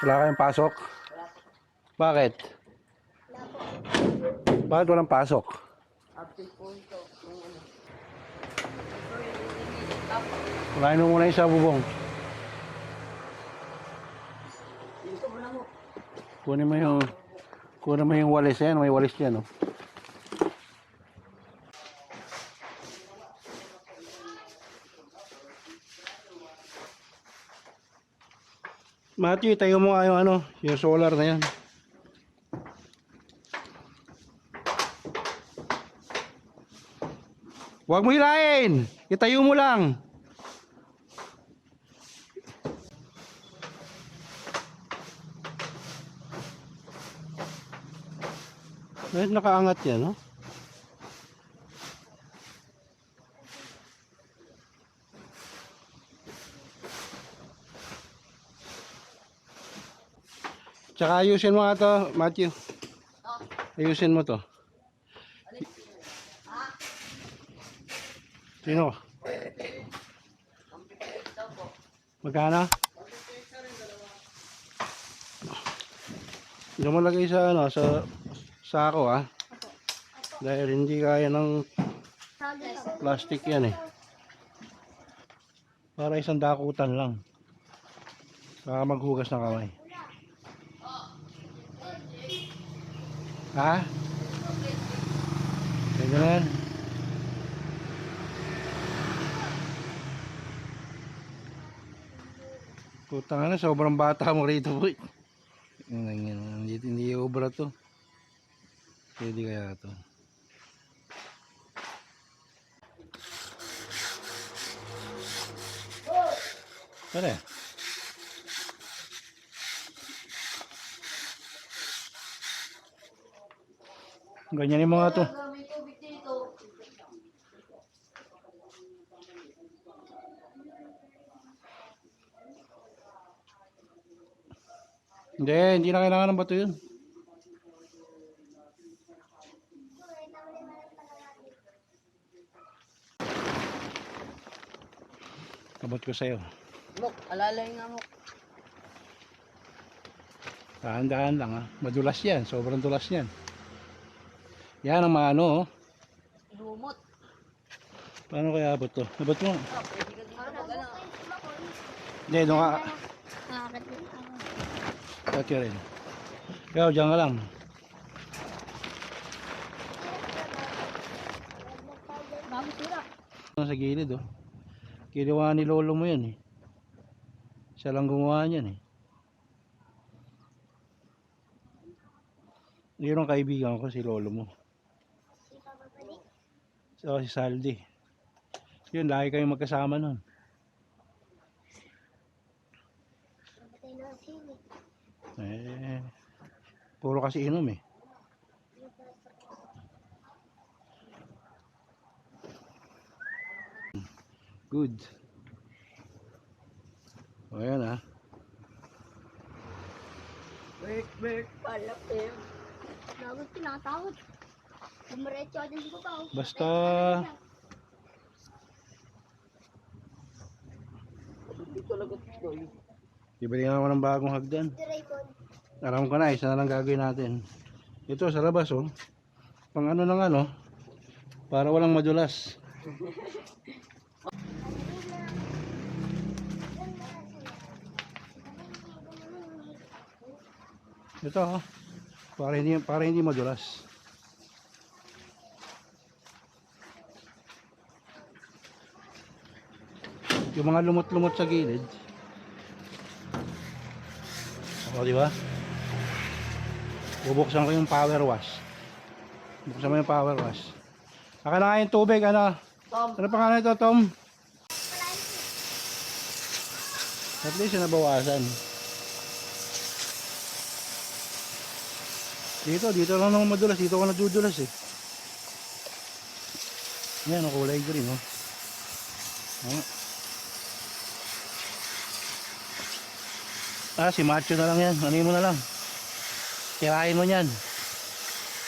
Wala kayong pasok? Bakit? Bakit walang pasok? Kunain mo muna yung sa bubong. Dito mo lang mo. Kunin mo yung kunin mo yung walis yan, may walis yan, oh. Matthew, tayo mo nga yung ano, yung solar na yan. Huwag mo hilahin! Itayo mo lang! Bakit nakaangat yan, no? Tsaka ayusin mo nga to, Matthew. Ayusin mo to. Sino? Magkano? Diyan mo lagay sa ano, sa sako ah. Dahil hindi kaya ng plastic yan eh. Para isang dakutan lang. Saka maghugas ng kamay. Ha? Kaya na yan. Putang na, sobrang bata mo rito boy. Yan, yan, yan. Hindi, hindi obra to. Pwede kaya to. Pare. Ganyan yung mga to. Hindi, hindi na kailangan ng bato yun. Abot ko sa'yo. Mok, alalay nga mo. Dahan-dahan lang ha. Madulas yan. Sobrang dulas yan. Yan ang mga ano oh. Lumot. Paano kaya abot to? Abot mo. Ano. Hindi, doon ka. Nakakit din ako. Cut ka rin. Ikaw, dyan ka lang. Sira. Sa gilid oh. Ginawa ni lolo mo yan eh. Siya lang gumawa niyan eh. Yun ang kaibigan ko si lolo mo. So, si Saldi. Yun, lagi kayong magkasama nun. Eh, puro kasi inom eh. Good. O yan ah. Work, work, palapim. Bago tinatawag. Basta ito. bibili nga ako ng bagong hagdan. Aram ko na, isa na lang gagawin natin. Ito sa labas oh. Pang ano ng ano, para walang madulas. Ito oh. Para hindi para hindi madulas. Yung mga lumot-lumot sa gilid. O, di ba? Bubuksan ko yung power wash. Buksan mo yung power wash. Saka na nga yung tubig, ano? Tom, Ano pangalan ito, Tom? At least yung nabawasan. Dito, dito lang naman madulas. Dito ako nadudulas eh. Yan, ang kulay green, oh. Ah. Ah, si Macho na lang yan. Ano mo na lang. Tirahin mo yan.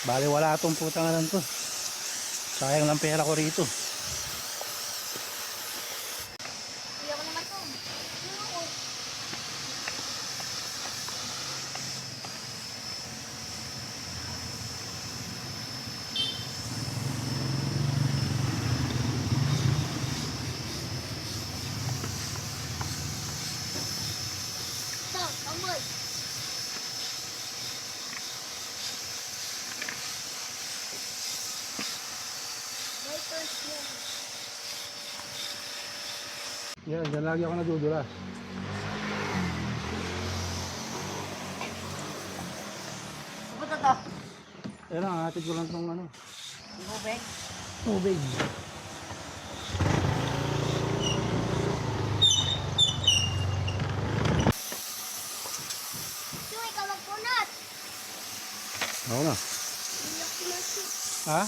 Bali wala itong putangan to. Sayang ng pera ko rito. Yan, dyan lagi ako nadudulas. Pupunta to. Yan lang, hatid ko lang tong ano, tubig. Magpunat. Ako na. Ha?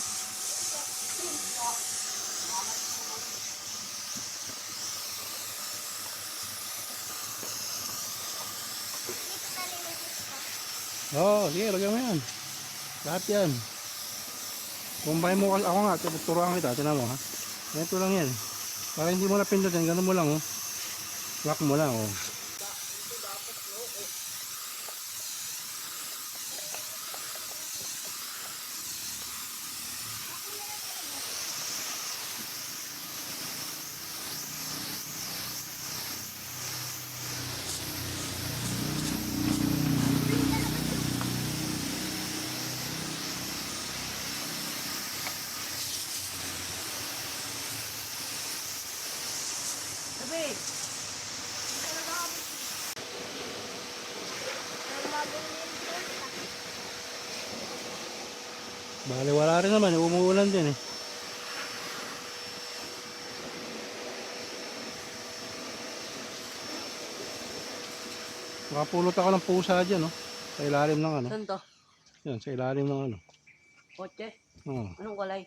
Dito na nilagay ko. Oo, oh, sige, lagyan mo yan. Lahat yan. Kumbay mo ako nga, tuturuan kita, tinan mo ha. Ganito lang yan. Para hindi mo napindutin, ganun mo lang oh. Lock mo lang oh. Torta. Bali wala rin naman, umuulan din eh. Makapulot ako ng pusa dyan, no? Sa ilalim ng ano. Saan to? Yan, sa ilalim ng ano. Kotse. Oh, Anong kulay?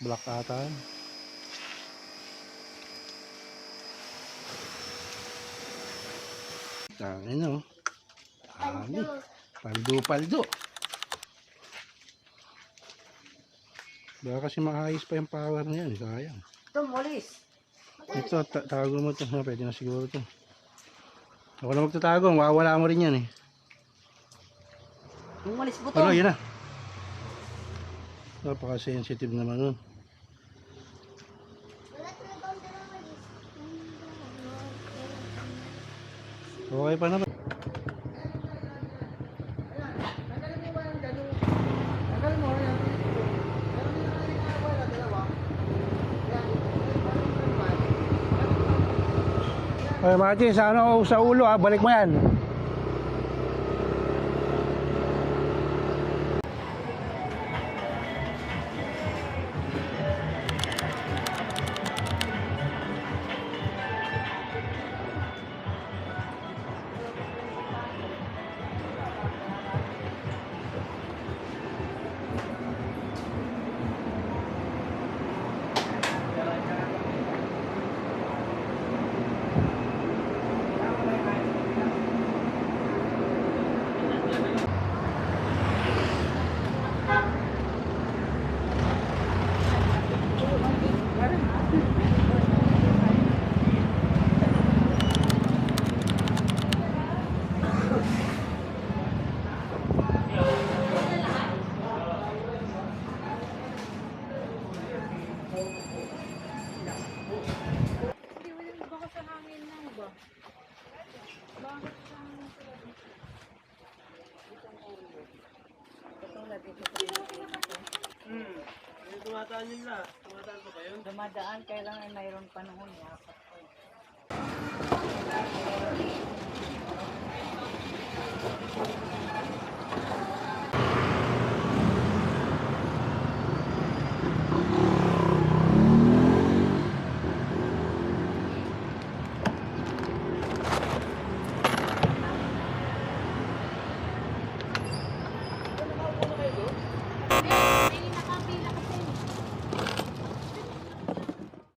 black ata yan. Tangin oh. Dami. Paldo. Paldo, paldo. Baka kasi maayos pa yung power na yan, sayang. Ito, molis. Ito, ta- tago mo ito. Ah, Pwede na siguro ito. Ako na magtatago, mawawala mo rin yan eh. Yung molis buto. Ano, yun na. Napaka-sensitive naman nun. Wala talaga ang dalawang walis. Okay pa naman. Ay, Martin, sa ano sa ulo ah, balik mo yan. Dumadaan, kailangan mayroon panahon. Yapat ko. eh.